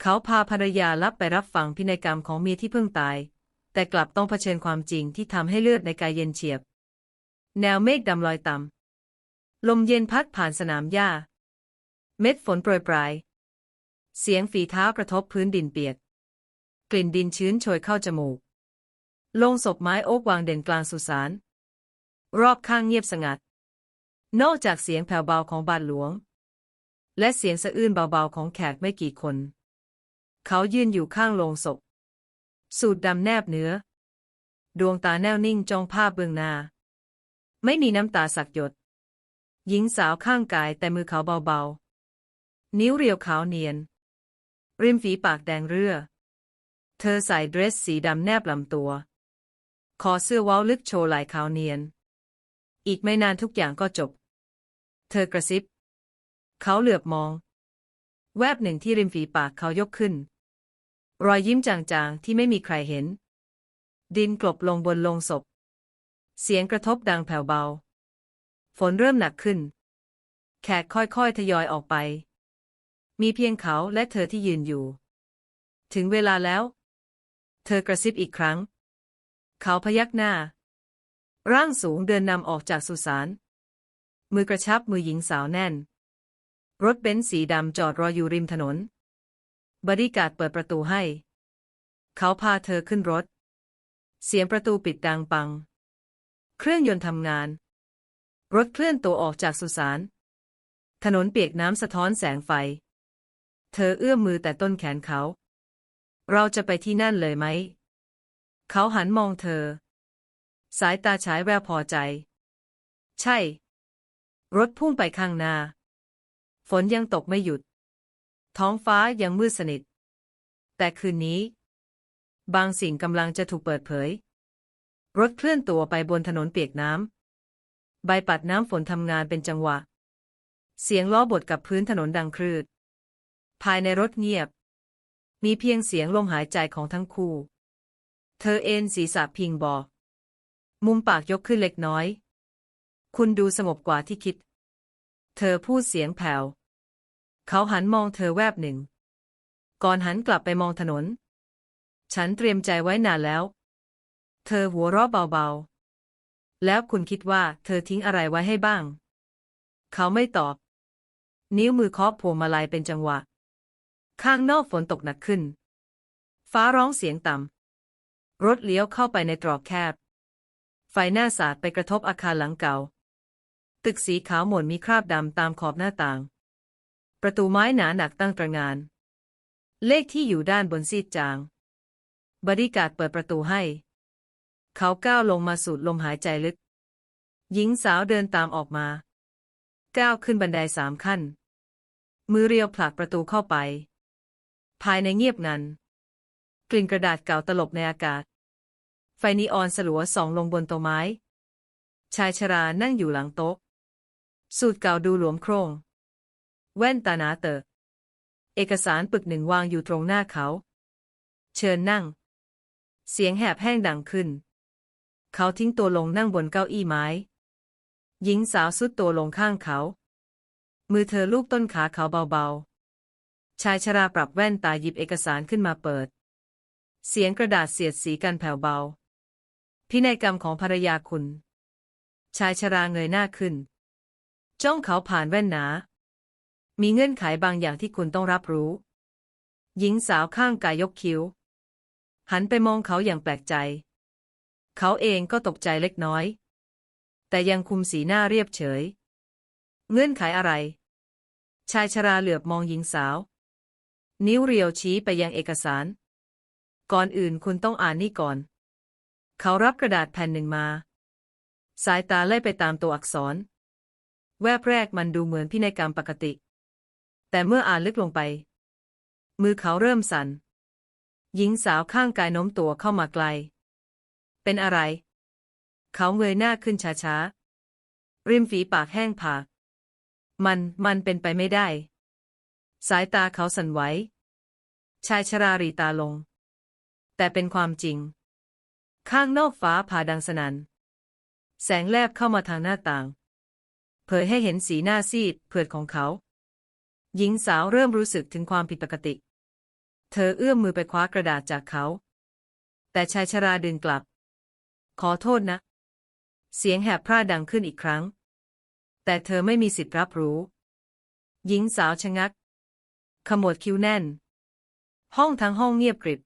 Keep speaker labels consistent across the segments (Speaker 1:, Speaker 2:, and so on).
Speaker 1: เขาพาภรรยาลับไปรับฟังพินัยกรรมของเมียที่เพิ่งตาย แต่กลับต้องเผชิญความจริงที่ทำให้เลือดในกายเย็นเฉียบ แนวเมฆดำลอยต่ำลมเย็นพัดผ่านสนามหญ้า เม็ดฝนโปรยปลาย เสียงฝีเท้ากระทบพื้นดินเปียก กลิ่นดินชื้นโชยเข้าจมูกโลงศพไม้โอ๊กวางเด่นกลางสุสาน รอบข้างเงียบสงัด นอกจากเสียงแผ่วเบาของบาทหลวง และเสียงสะอื้นเบาๆของแขกไม่กี่คน เขายืนอยู่ข้างโลงศพ สูดดำแนบเนื้อ ดวงตาแน่วนิ่งจ้องภาพเบื้องหน้า ไม่มีน้ำตาสักหยด หญิงสาวข้างกายแต่มือเขาเบาๆ นิ้วเรียวขาวเนียน ริมฝีปากแดงเรือเธอใส่เดรสสีดำแนบลำตัว คอเสื้อว้าลึกโชว์ไหล่ขาวเนียน อีกไม่นานทุกอย่างก็จบ เธอกระซิบ เขาเหลือบมอง แวบหนึ่งที่ริมฝีปากเขายกขึ้น รอยยิ้มจางๆที่ไม่มีใครเห็น ดินกลบลงบนลงศพ เสียงกระทบดังแผ่วเบา ฝนเริ่มหนักขึ้น แขกค่อยๆทยอยออกไป มีเพียงเขาและเธอที่ยืนอยู่ ถึงเวลาแล้ว เธอกระซิบอีกครั้ง เขาพยักหน้า ร่างสูงเดินนำออกจากสุสาน มือกระชับมือหญิงสาวแน่น รถเบนซ์สีดำจอดรออยู่ริมถนน บริการดเปิดประตูให้ เขาพาเธอขึ้นรถ เสียงประตูปิดดังปัง เครื่องยนต์ทำงาน รถเคลื่อนตัวออกจากสุสาน ถนนเปียกน้ำสะท้อนแสงไฟ เธอเอื้อมมือแต่ต้นแขนเขา เราจะไปที่นั่นเลยไหม เขาหันมองเธอ สายตาฉายแววพอใจ ใช่ รถพุ่งไปข้างหน้า ฝนยังตกไม่หยุด ท้องฟ้ายังมืดสนิท แต่คืนนี้ บางสิ่งกำลังจะถูกเปิดเผย รถเคลื่อนตัวไปบนถนนเปียกน้ำ ใบปัดน้ำฝนทำงานเป็นจังหวะ เสียงล้อบดกับพื้นถนนดังครืด ภายในรถเงียบ มีเพียงเสียงลมหายใจของทั้งคู่ เธอเอ็นศีรษะพิงบอกมุมปากยกขึ้นเล็กน้อย คุณดูสงบกว่าที่คิด เธอพูดเสียงแผ่ว เขาหันมองเธอแวบหนึ่ง ก่อนหันกลับไปมองถนน ฉันเตรียมใจไว้นานแล้ว เธอหัวเราะเบาๆ แล้วคุณคิดว่าเธอทิ้งอะไรไว้ให้บ้าง เขาไม่ตอบ นิ้วมือเคาะพวงมาลัยเป็นจังหวะ ข้างนอกฝนตกหนักขึ้น ฟ้าร้องเสียงต่ำ รถเลี้ยวเข้าไปในตรอกแคบ ไฟหน้าสาดไปกระทบอาคารหลังเก่า ตึกสีขาวหม่นมีคราบดำตามขอบหน้าต่าง ประตูไม้หนาหนักตั้งตระงาน เลขที่อยู่ด้านบนซีดจาง บริการเปิดประตูให้ เขาก้าวลงมาสูดลมหายใจลึก หญิงสาวเดินตามออกมา ก้าวขึ้นบันไดสามขั้น มือเรียวผลักประตูเข้าไป ภายในเงียบงัน กลิ่นกระดาษเก่าตลบในอากาศ ไฟนีออนสลัวส่องลงบนโต๊ะไม้ ชายชรานั่งอยู่หลังโต๊ะ สูตรเก่าดูหลวมโครง แว่นตาหนาเตอะเอกสารปึกหนึ่งวางอยู่ตรงหน้าเขา เชิญนั่ง เสียงแหบแห้งดังขึ้น เขาทิ้งตัวลงนั่งบนเก้าอี้ไม้ หญิงสาวสุดตัวลงข้างเขา มือเธอลูบต้นขาเขาเบาๆ ชายชราปรับแว่นตาหยิบเอกสารขึ้นมาเปิด เสียงกระดาษเสียดสีกันแผ่วเบา พินัยกรรมของภรรยาคุณ ชายชราเงยหน้าขึ้น จ้องเขาผ่านแว่นหนา มีเงื่อนไขบางอย่างที่คุณต้องรับรู้ หญิงสาวข้างกายยกคิ้ว หันไปมองเขาอย่างแปลกใจ เขาเองก็ตกใจเล็กน้อย แต่ยังคุมสีหน้าเรียบเฉย เงื่อนไขอะไร ชายชราเหลือบมองหญิงสาว นิ้วเรียวชี้ไปยังเอกสาร ก่อนอื่นคุณต้องอ่านนี่ก่อน เขารับกระดาษแผ่นหนึ่งมา สายตาไล่ไปตามตัวอักษร แวบแรกมันดูเหมือนพินัยกรรมปกติ แต่เมื่ออ่านลึกลงไป มือเขาเริ่มสั่น หญิงสาวข้างกายโน้มตัวเข้ามาไกล เป็นอะไร เขาเงยหน้าขึ้นช้าๆ ริมฝีปากแห้งผาก มัน มันเป็นไปไม่ได้ สายตาเขาสั่นไหว ชายชรารีตาลง แต่เป็นความจริง ข้างนอกฟ้าผ่าดังสนัน่น แสงแลบเข้ามาทางหน้าต่าง เผยให้เห็นสีหน้าซีดเผือดของเขา หญิงสาวเริ่มรู้สึกถึงความผิดปกติ เธอเอื้อมมือไปคว้ากระดาษจากเขา แต่ชายชราดึงกลับ ขอโทษนะ เสียงแหบพร่าดังขึ้นอีกครั้ง แต่เธอไม่มีสิทธิ์รับรู้ หญิงสาวชะงัก ขมวดคิ้วแน่น ห้องทั้งห้องเงียบกริบ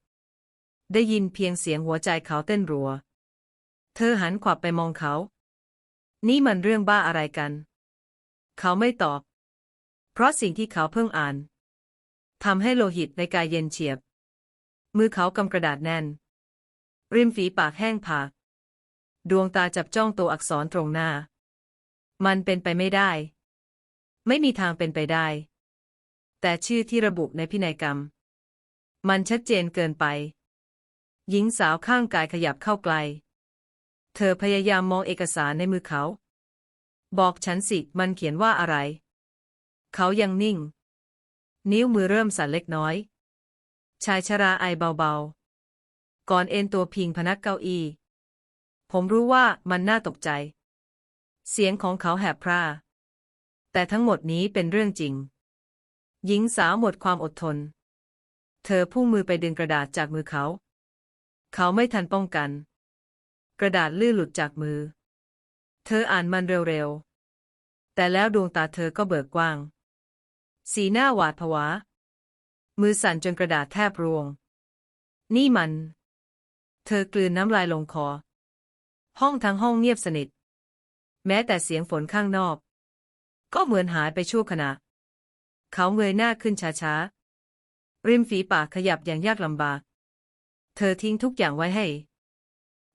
Speaker 1: ได้ยินเพียงเสียงหัวใจเขาเต้นรัว เธอหันขวับไปมองเขา นี่มันเรื่องบ้าอะไรกัน เขาไม่ตอบ เพราะสิ่งที่เขาเพิ่งอ่านทำให้โลหิตในกายเย็นเฉียบ มือเขากำกระดาษแน่น ริมฝีปากแห้งผาก ดวงตาจับจ้องตัวอักษรตรงหน้า มันเป็นไปไม่ได้ ไม่มีทางเป็นไปได้ แต่ชื่อที่ระบุในพินัยกรรม มันชัดเจนเกินไป หญิงสาวข้างกายขยับเข้าไกล เธอพยายามมองเอกสารในมือเขา บอกฉันสิ มันเขียนว่าอะไร เขายังนิ่ง นิ้วมือเริ่มสั่นเล็กน้อย ชายชราไอเบาๆ ก่อนเอนตัวพิงพนักเก้าอี้ ผมรู้ว่ามันน่าตกใจ เสียงของเขาแหบพร่า แต่ทั้งหมดนี้เป็นเรื่องจริง หญิงสาวหมดความอดทน เธอพุ่งมือไปดึงกระดาษจากมือเขา เขาไม่ทันป้องกัน กระดาษลื่นหลุดจากมือ เธออ่านมันเร็วๆ แต่แล้วดวงตาเธอก็เบิกกว้าง สีหน้าหวาดผวา มือสั่นจนกระดาษแทบร่วง นี่มัน เธอกลืนน้ำลายลงคอ ห้องทั้งห้องเงียบสนิท แม้แต่เสียงฝนข้างนอก ก็เหมือนหายไปชั่วขณะ เขาเงยหน้าขึ้นช้าๆ ริมฝีปากขยับอย่างยากลำบาก เธอทิ้งทุกอย่างไว้ให้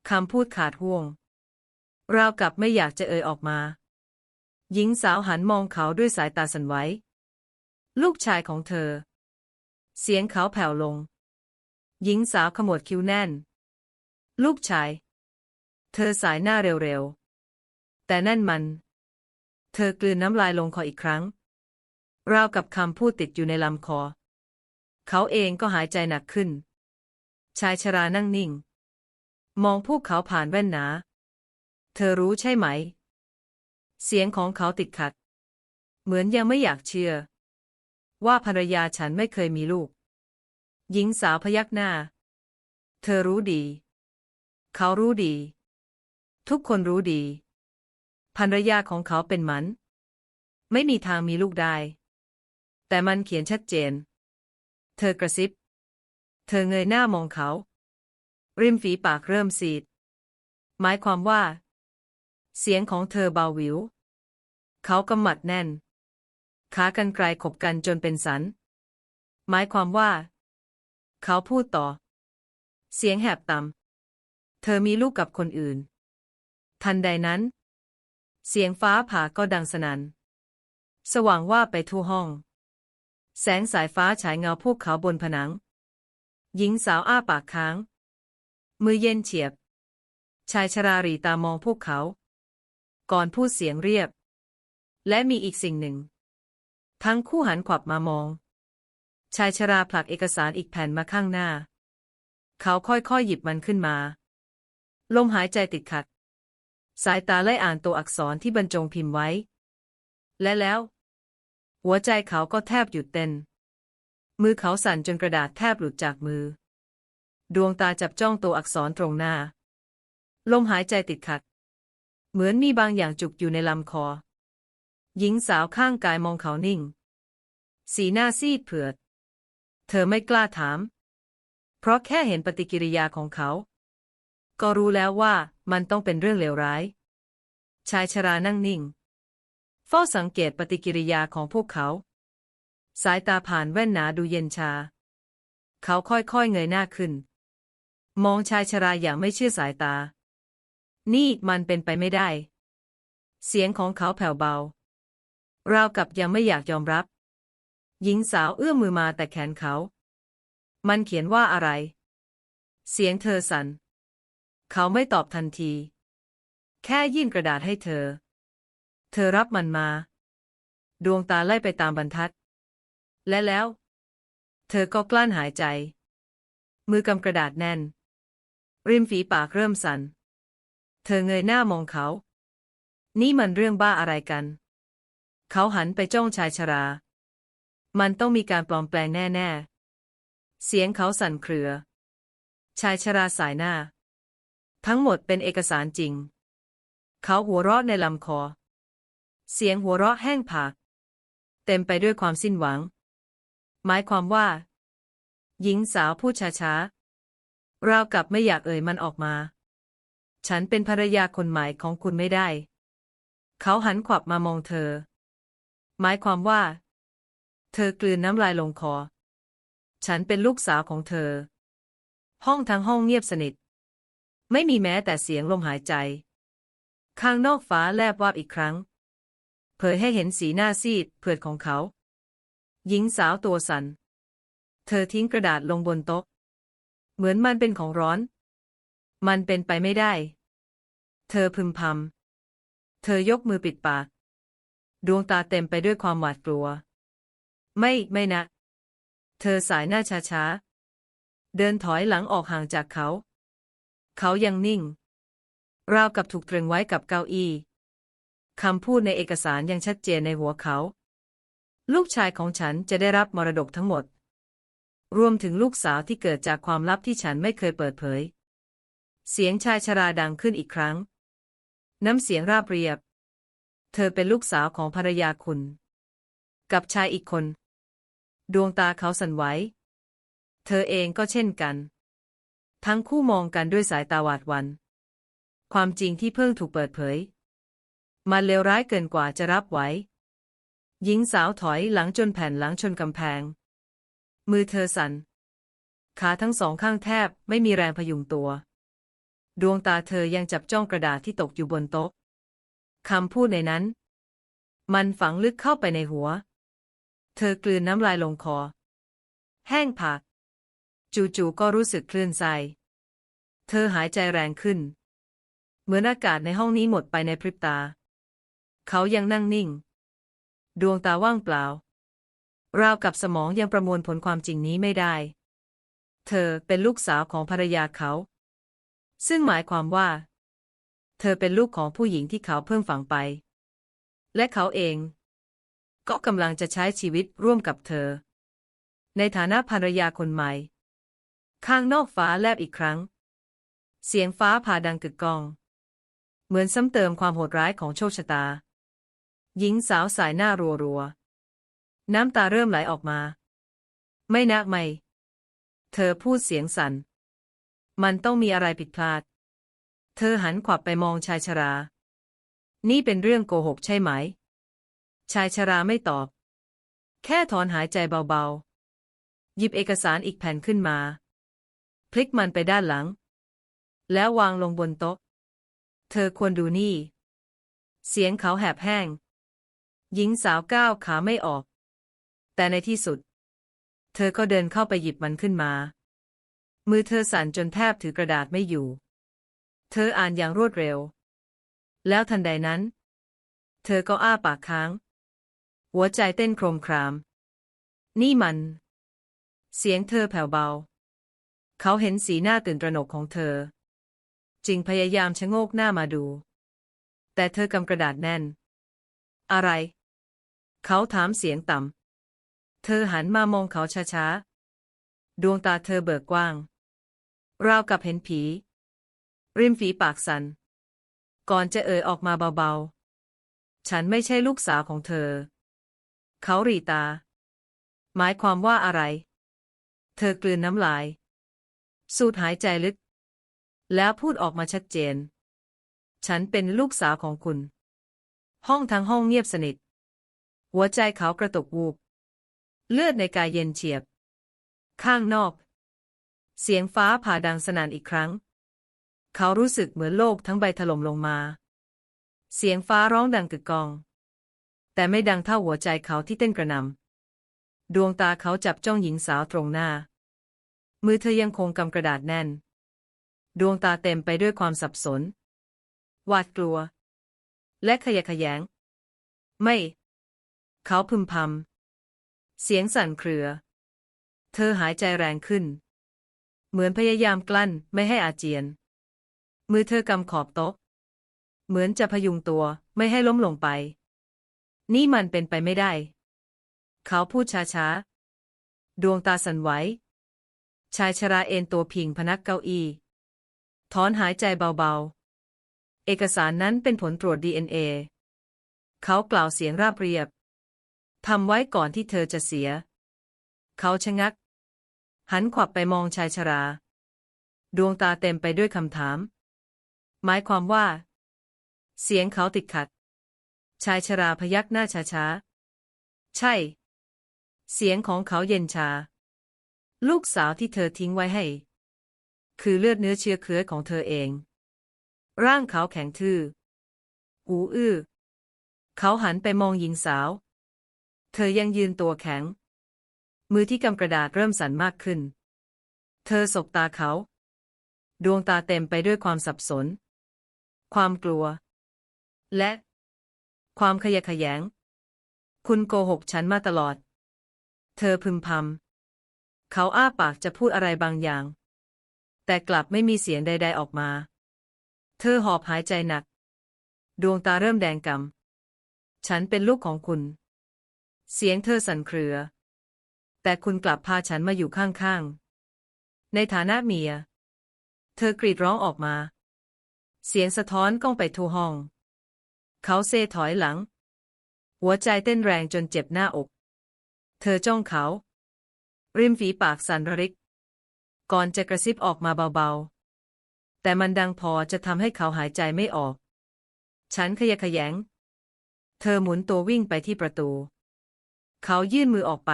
Speaker 1: คำพูดขาดห่วง ราวกับไม่อยากจะเอ่ยออกมา หญิงสาวหันมองเขาด้วยสายตาสั่นไหว ลูกชายของเธอ เสียงเขาแผ่วลง หญิงสาวขมวดคิ้วแน่น ลูกชาย เธอสายหน้าเร็วๆ แต่นั่นมัน เธอกลืนน้ำลายลงคออีกครั้ง ราวกับคำพูดติดอยู่ในลำคอ เขาเองก็หายใจหนักขึ้น ชายชรานั่งนิ่ง มองพวกเขาผ่านแว่นหนา เธอรู้ใช่ไหม เสียงของเขาติดขัด เหมือนยังไม่อยากเชื่อ ว่าภรรยาฉันไม่เคยมีลูก หญิงสาวพยักหน้า เธอรู้ดี เขารู้ดี ทุกคนรู้ดี ภรรยาของเขาเป็นมัน ไม่มีทางมีลูกได้ แต่มันเขียนชัดเจน เธอกระซิบ เธอเงยหน้ามองเขา ริมฝีปากเริ่มซีด หมายความว่า เสียงของเธอเบาหวิว เขากำหมัดแน่น ขากันไกลขบกันจนเป็นสัน หมายความว่า เขาพูดต่อ เสียงแหบต่ำเธอมีลูกกับคนอื่น ทันใดนั้น เสียงฟ้าผ่าก็ดังสนัน่น สว่างว่าไปทั่วห้อง แสงสายฟ้าฉายเงาพวกเขาบนผนัง หญิงสาวอ้าปากค้าง มือเย็นเฉียบ ชายชรารีตามองพวกเขา ก่อนพูดเสียงเรียบ และมีอีกสิ่งหนึ่ง ทั้งคู่หันขวับมามอง ชายชราผลักเอกสารอีกแผ่นมาข้างหน้า เขาค่อยๆหยิบมันขึ้นมา ลมหายใจติดขัด สายตาไล่อ่านตัวอักษรที่บรรจงพิมพ์ไว้ และแล้ว หัวใจเขาก็แทบหยุดเต้น มือเขาสั่นจนกระดาษแทบหลุดจากมือ ดวงตาจับจ้องตัวอักษรตรงหน้า ลมหายใจติดขัด เหมือนมีบางอย่างจุกอยู่ในลำคอ หญิงสาวข้างกายมองเขานิ่ง สีหน้าซีดเผือด เธอไม่กล้าถาม เพราะแค่เห็นปฏิกิริยาของเขา ก็รู้แล้วว่ามันต้องเป็นเรื่องเลวร้าย ชายชรานั่งนิ่ง เฝ้าสังเกตปฏิกิริยาของพวกเขา สายตาผ่านแว่นหนาดูเย็นชา เขาค่อยๆเงยหน้าขึ้น มองชายชราอย่างไม่เชื่อสายตา นี่มันเป็นไปไม่ได้ เสียงของเขาแผ่วเบา ราวกับยังไม่อยากยอมรับ หญิงสาวเอื้อมมือมาแต่แขนเขา มันเขียนว่าอะไร เสียงเธอสัน่น เขาไม่ตอบทันที แค่ยื่นกระดาษให้เธอ เธอรับมันมา ดวงตาไล่ไปตามบรรทัด และแล้ว เธอก็กลั้นหายใจ มือกำกระดาษแน่น ริมฝีปากเริ่มสัน่น เธอเงยหน้ามองเขา นี่มันเรื่องบ้าอะไรกัน เขาหันไปจ้องชายชรา มันต้องมีการปลอมแปลงแน่ ๆ เสียงเขาสั่นเครือ ชายชราสายหน้า ทั้งหมดเป็นเอกสารจริง เขาหัวเราะในลำคอ เสียงหัวเราะแห้งผาก เต็มไปด้วยความสิ้นหวัง หมายความว่า หญิงสาวพูดช้าๆราวกับไม่อยากเอ่ยมันออกมา ฉันเป็นภรรยาคนใหม่ของคุณไม่ได้ เขาหันขวับมามองเธอ หมายความว่า เธอกลืนน้ำลายลงคอ ฉันเป็นลูกสาวของเธอ ห้องทั้งห้องเงียบสนิท ไม่มีแม้แต่เสียงลมหายใจ ข้างนอกฟ้าแลบวาบอีกครั้ง เผยให้เห็นสีหน้าซีดเผือดของเขา หญิงสาวตัวสัน่น เธอทิ้งกระดาษลงบนโต๊ะ เหมือนมันเป็นของร้อน มันเป็นไปไม่ได้ เธอพึมพำ เธอยกมือปิดปาก ดวงตาเต็มไปด้วยความหวาดกลัว ไม่ไม่นะ เธอสายหน้าช้าๆ เดินถอยหลังออกห่างจากเขา เขายังนิ่ง ราวกับถูกตรึงไว้กับเก้าอี้คำพูดในเอกสารยังชัดเจนในหัวเขา ลูกชายของฉันจะได้รับมรดกทั้งหมด รวมถึงลูกสาวที่เกิดจากความลับที่ฉันไม่เคยเปิดเผย เสียงชายชราดังขึ้นอีกครั้ง น้ำเสียงราบเรียบ เธอเป็นลูกสาวของภรรยาคุณ กับชายอีกคน ดวงตาเขาสั่นไหว เธอเองก็เช่นกัน ทั้งคู่มองกันด้วยสายตาหวาดหวัน ความจริงที่เพิ่งถูกเปิดเผย มันเลวร้ายเกินกว่าจะรับไหว หญิงสาวถอยหลังจนแผ่นหลังชนกำแพง มือเธอสั่น ขาทั้งสองข้างแทบไม่มีแรงพยุงตัว ดวงตาเธอยังจับจ้องกระดาษที่ตกอยู่บนโต๊ะ คำพูดในนั้น มันฝังลึกเข้าไปในหัว เธอกลืนน้ำลายลงคอ แห้งผากจู่ๆก็รู้สึกคลื่นไส้เธอหายใจแรงขึ้น เหมือนอากาศในห้องนี้หมดไปในพริบตา เขายังนั่งนิ่ง ดวงตาว่างเปล่า ราวกับสมองยังประมวลผลความจริงนี้ไม่ได้ เธอเป็นลูกสาวของภรรยาเขา ซึ่งหมายความว่า เธอเป็นลูกของผู้หญิงที่เขาเพิ่งฝังไป และเขาเอง ก็กำลังจะใช้ชีวิตร่วมกับเธอ ในฐานะภรรยาคนใหม่ ข้างนอกฟ้าแลบอีกครั้ง เสียงฟ้าผ่าดังกึกก้อง เหมือนซ้ำเติมความโหดร้ายของโชคชะตา หญิงสาวสายหน้ารัวๆน้ำตาเริ่มไหลออกมา ไม่นักไม่ เธอพูดเสียงสัน่น มันต้องมีอะไรผิดพลาด เธอหันขวับไปมองชายชรา นี่เป็นเรื่องโกหกใช่ไหม ชายชราไม่ตอบ แค่ถอนหายใจเบาๆ หยิบเอกสารอีกแผ่นขึ้นมา พลิกมันไปด้านหลัง แล้ววางลงบนโต๊ะ เธอควรดูนี่ เสียงเขาแหบแห้ง หญิงสาวก้าวขาไม่ออก แต่ในที่สุด เธอก็เดินเข้าไปหยิบมันขึ้นมา มือเธอสั่นจนแทบถือกระดาษไม่อยู่ เธออ่านอย่างรวดเร็ว แล้วทันใดนั้น เธอก็อ้าปากค้าง หัวใจเต้นโครมคราม นี่มัน เสียงเธอแผ่วเบา เขาเห็นสีหน้าตื่นตระหนกของเธอ จึงพยายามชะโงกหน้ามาดู แต่เธอกำกระดาษแน่น อะไร เขาถามเสียงต่ำ เธอหันมามองเขาช้าๆ ดวงตาเธอเบิกกว้าง ราวกับเห็นผี ริมฝีปากสัน่นก่อนจะเอ่ยออกมาเบาๆ ฉันไม่ใช่ลูกสาวของเธอ เขาหรีตา หมายความว่าอะไร เธอกลืนน้ำลาย สูดหายใจลึก แล้วพูดออกมาชัดเจน ฉันเป็นลูกสาวของคุณ ห้องทั้งห้องเงียบสนิท หัวใจเขากระตุกวูบ เลือดในกายเย็นเฉียบ ข้างนอก เสียงฟ้าผ่าดังสนั่นอีกครั้ง เขารู้สึกเหมือนโลกทั้งใบถล่มลงมา เสียงฟ้าร้องดังกึกกอง แต่ไม่ดังเท่าหัวใจเขาที่เต้นกระนำดวงตาเขาจับจ้องหญิงสาวตรงหน้า มือเธอยังคงกำกระดาษแน่น ดวงตาเต็มไปด้วยความสับสน หวาดกลัว และขยะแขยง ไม่ เขาพึมพำ เสียงสั่นเครือ เธอหายใจแรงขึ้น เหมือนพยายามกลั้นไม่ให้อาเจียน มือเธอกำขอบโต๊ะ เหมือนจะพยุงตัวไม่ให้ล้มลงไป นี่มันเป็นไปไม่ได้ เขาพูดช้าๆ ดวงตาสั่นไหว ชายชราเอนตัวพิงพนักเก้าอี้ ถอนหายใจเบาๆ เอกสารนั้นเป็นผลตรวจ DNA เขากล่าวเสียงราบเรียบ ทำไว้ก่อนที่เธอจะเสีย เขาชะงัก หันขวับไปมองชายชรา ดวงตาเต็มไปด้วยคำถาม หมายความว่า เสียงเขาติดขัด ชายชราพยักหน้าช้าๆ ใช่ เสียงของเขาเย็นชา ลูกสาวที่เธอทิ้งไว้ให้ คือเลือดเนื้อเชื้อเชื้อของเธอเอง ร่างเขาแข็งทื่อหูอื้อ เขาหันไปมองหญิงสาว เธอยังยืนตัวแข็ง มือที่กำกระดาษเริ่มสั่นมากขึ้น เธอสบตาเขา ดวงตาเต็มไปด้วยความสับสน ความกลัว และ ความขยะแขยง คุณโกหกฉันมาตลอด เธอพึมพำเขาอ้าปากจะพูดอะไรบางอย่าง แต่กลับไม่มีเสียงใด ๆออกมา เธอหอบหายใจหนัก ดวงตาเริ่มแดงกำฉันเป็นลูกของคุณ เสียงเธอสั่นเครือ แต่คุณกลับพาฉันมาอยู่ข้างๆในฐานะเมีย เธอกรีดร้องออกมา เสียงสะท้อนก้องไปทั่วห้อง เขาเซถอยหลัง หัวใจเต้นแรงจนเจ็บหน้าอก เธอจ้องเขา ริมฝีปากสั่นระริก ก่อนจะกระซิบออกมาเบาๆ แต่มันดังพอจะทำให้เขาหายใจไม่ออก ฉันขยะแขยง เธอหมุนตัววิ่งไปที่ประตู เขายื่นมือออกไป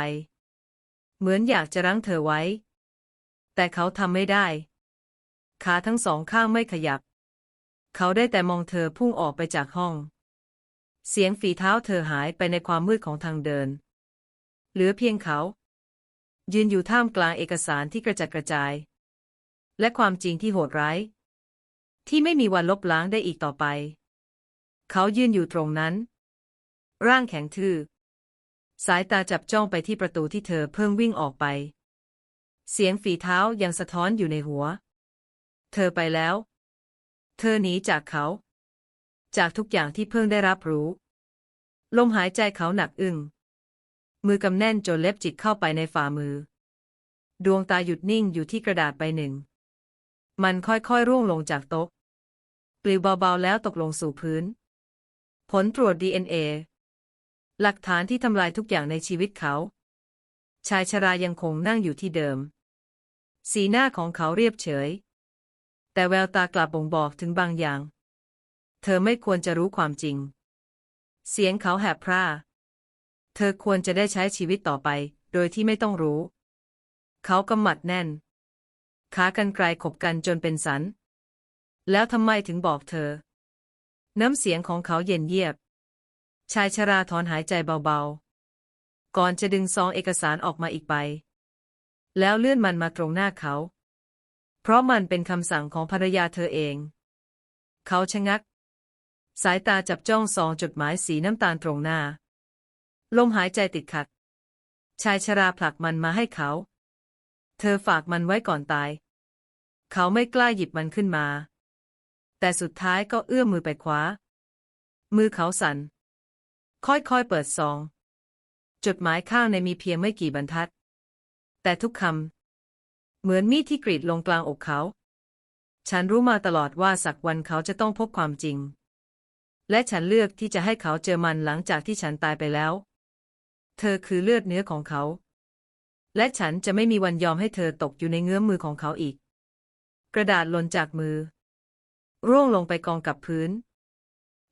Speaker 1: เหมือนอยากจะรั้งเธอไว้ แต่เขาทำไม่ได้ ขาทั้งสองข้างไม่ขยับ เขาได้แต่มองเธอพุ่งออกไปจากห้อง เสียงฝีเท้าเธอหายไปในความมืดของทางเดิน เหลือเพียงเขา ยืนอยู่ท่ามกลางเอกสารที่กระจัดกระจาย และความจริงที่โหดร้าย ที่ไม่มีวันลบล้างได้อีกต่อไป เขายืนอยู่ตรงนั้น ร่างแข็งทื่อ สายตาจับจ้องไปที่ประตูที่เธอเพิ่งวิ่งออกไป เสียงฝีเท้ายังสะท้อนอยู่ในหัว เธอไปแล้ว เธอหนีจากเขา จากทุกอย่างที่เพิ่งได้รับรู้ ลมหายใจเขาหนักอึ้งมือกำแน่นจนเล็บจิกเข้าไปในฝ่ามือ ดวงตาหยุดนิ่งอยู่ที่กระดาษใบหนึ่ง มันค่อยๆร่วงลงจากโต๊ะปลิวเบาๆแล้วตกลงสู่พื้น ผลตรวจ DNA หลักฐานที่ทำลายทุกอย่างในชีวิตเขา ชายชรายังคงนั่งอยู่ที่เดิม สีหน้าของเขาเรียบเฉย แต่แววตากลับบ่งบอกถึงบางอย่าง เธอไม่ควรจะรู้ความจริง เสียงเขาแหบพร่า เธอควรจะได้ใช้ชีวิตต่อไป โดยที่ไม่ต้องรู้ เขากำหมัดแน่น ขากันไกลขบกันจนเป็นสัน แล้วทำไมถึงบอกเธอ น้ำเสียงของเขาเย็นเยียบ ชายชราถอนหายใจเบาๆ ก่อนจะดึงซองเอกสารออกมาอีกใบแล้วเลื่อนมันมาตรงหน้าเขา เพราะมันเป็นคำสั่งของภรรยาเธอเอง เขาชะงัก สายตาจับจ้องซองจดหมายสีน้ำตาลตรงหน้า ลมหายใจติดขัด ชายชราผลักมันมาให้เขา เธอฝากมันไว้ก่อนตาย เขาไม่กล้าหยิบมันขึ้นมา แต่สุดท้ายก็เอื้อมมือไปคว้า มือเขาสัน่น ค่อยๆเปิดซอง จดหมายข้างในมีเพียงไม่กี่บรรทัด แต่ทุกคำ เหมือนมีดที่กรีดลงกลางอกเขา ฉันรู้มาตลอดว่าสักวันเขาจะต้องพบความจริง และฉันเลือกที่จะให้เขาเจอมันหลังจากที่ฉันตายไปแล้ว เธอคือเลือดเนื้อของเขา และฉันจะไม่มีวันยอมให้เธอตกอยู่ในเงื้อมมือของเขาอีก กระดาษหล่นจากมือ ร่วงลงไปกองกับพื้น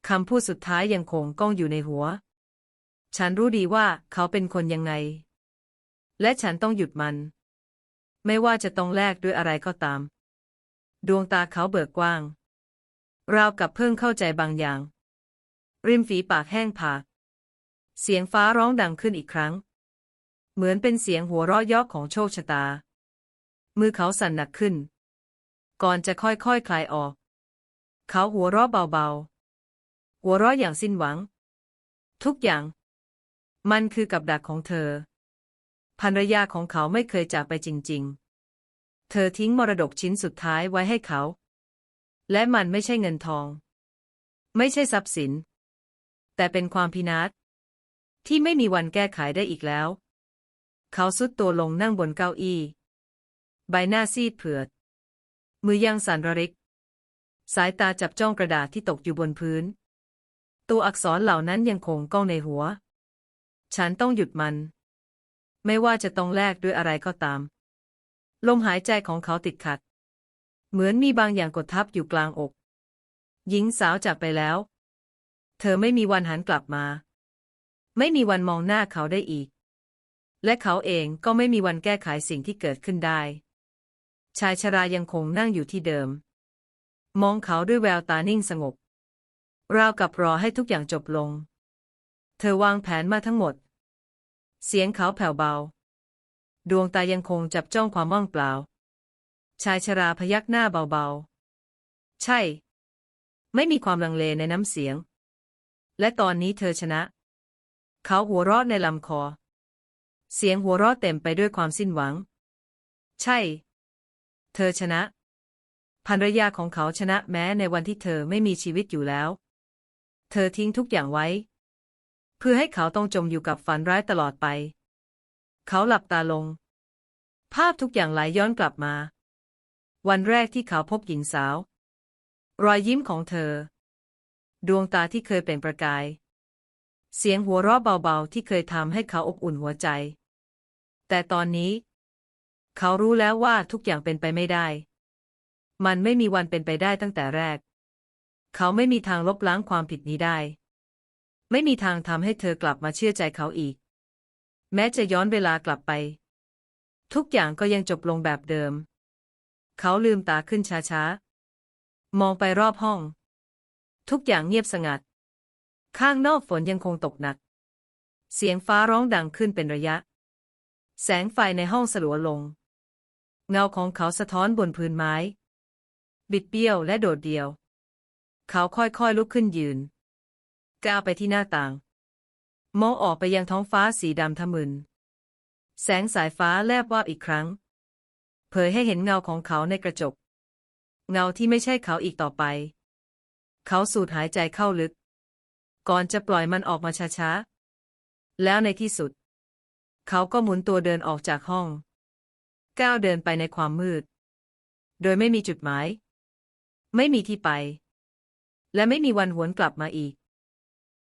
Speaker 1: คำพูดสุดท้ายยังคงก้องอยู่ในหัว ฉันรู้ดีว่าเขาเป็นคนยังไง และฉันต้องหยุดมัน ไม่ว่าจะต้องแลกด้วยอะไรก็ตาม ดวงตาเขาเบิกกว้าง ราวกับเพิ่งเข้าใจบางอย่าง ริมฝีปากแห้งผาก เสียงฟ้าร้องดังขึ้นอีกครั้ง เหมือนเป็นเสียงหัวเราะยอกของโชคชะตา มือเขาสั่นหนักขึ้น ก่อนจะค่อยๆคคลายออก เขาหัวเราะเบาๆ หัวเราะอย่างสิ้นหวัง ทุกอย่าง มันคือกับดักของเธอ ภรรยาของเขาไม่เคยจากไปจริง ๆ เธอทิ้งมรดกชิ้นสุดท้ายไว้ให้เขา และมันไม่ใช่เงินทอง ไม่ใช่ทรัพย์สิน แต่เป็นความพินาศที่ไม่มีวันแก้ไขได้อีกแล้ว เขาสุดตัวลงนั่งบนเก้าอี้ ใบหน้าซีดเผือด มือยังสั่นระริก สายตาจับจ้องกระดาษที่ตกอยู่บนพื้น ตัวอักษรเหล่านั้นยังคงก้องในหัว ฉันต้องหยุดมัน ไม่ว่าจะต้องแลกด้วยอะไรก็ตาม ลมหายใจของเขาติดขัด เหมือนมีบางอย่างกดทับอยู่กลางอก หญิงสาวจากไปแล้ว เธอไม่มีวันหันกลับมา ไม่มีวันมองหน้าเขาได้อีก และเขาเองก็ไม่มีวันแก้ไขสิ่งที่เกิดขึ้นได้ ชายชรายังคงนั่งอยู่ที่เดิม มองเขาด้วยแววตานิ่งสงบราวกับรอให้ทุกอย่างจบลง เธอวางแผนมาทั้งหมด เสียงเขาแผ่วเบา ดวงตายังคงจับจ้องความว่างเปล่า ชายชราพยักหน้าเบาๆ ใช่ ไม่มีความลังเลในน้ำเสียง และตอนนี้เธอชนะ เขาหัวเราะในลำคอ เสียงหัวเราะเต็มไปด้วยความสิ้นหวัง ใช่ เธอชนะภรรยาของเขาชนะแม้ในวันที่เธอไม่มีชีวิตอยู่แล้ว เธอทิ้งทุกอย่างไว้ เพื่อให้เขาต้องจมอยู่กับฝันร้ายตลอดไป เขาหลับตาลง ภาพทุกอย่างไหลย้อนกลับมา วันแรกที่เขาพบหญิงสาว รอยยิ้มของเธอ ดวงตาที่เคยเป็นประกาย เสียงหัวเราะเบาๆที่เคยทำให้เขาอบอุ่นหัวใจ แต่ตอนนี้ เขารู้แล้วว่าทุกอย่างเป็นไปไม่ได้ มันไม่มีวันเป็นไปได้ตั้งแต่แรก เขาไม่มีทางลบล้างความผิดนี้ได้ ไม่มีทางทำให้เธอกลับมาเชื่อใจเขาอีก แม้จะย้อนเวลากลับไป ทุกอย่างก็ยังจบลงแบบเดิม เขาลืมตาขึ้นช้าๆ มองไปรอบห้อง ทุกอย่างเงียบสงัด ข้างนอกฝนยังคงตกหนัก เสียงฟ้าร้องดังขึ้นเป็นระยะ แสงไฟในห้องสลัวลง เงาของเขาสะท้อนบนพื้นไม้ บิดเบี้ยวและโดดเดี่ยว เขาค่อยๆลุกขึ้นยืน ก้าวไปที่หน้าต่าง มองออกไปยังท้องฟ้าสีดำทะมึน แสงสายฟ้าแลบวาบอีกครั้ง เผยให้เห็นเงาของเขาในกระจก เงาที่ไม่ใช่เขาอีกต่อไป เขาสูดหายใจเข้าลึก ก่อนจะปล่อยมันออกมาช้าๆ แล้วในที่สุด เขาก็หมุนตัวเดินออกจากห้อง ก้าวเดินไปในความมืด โดยไม่มีจุดหมาย ไม่มีที่ไป และไม่มีวันหวนกลับมาอีก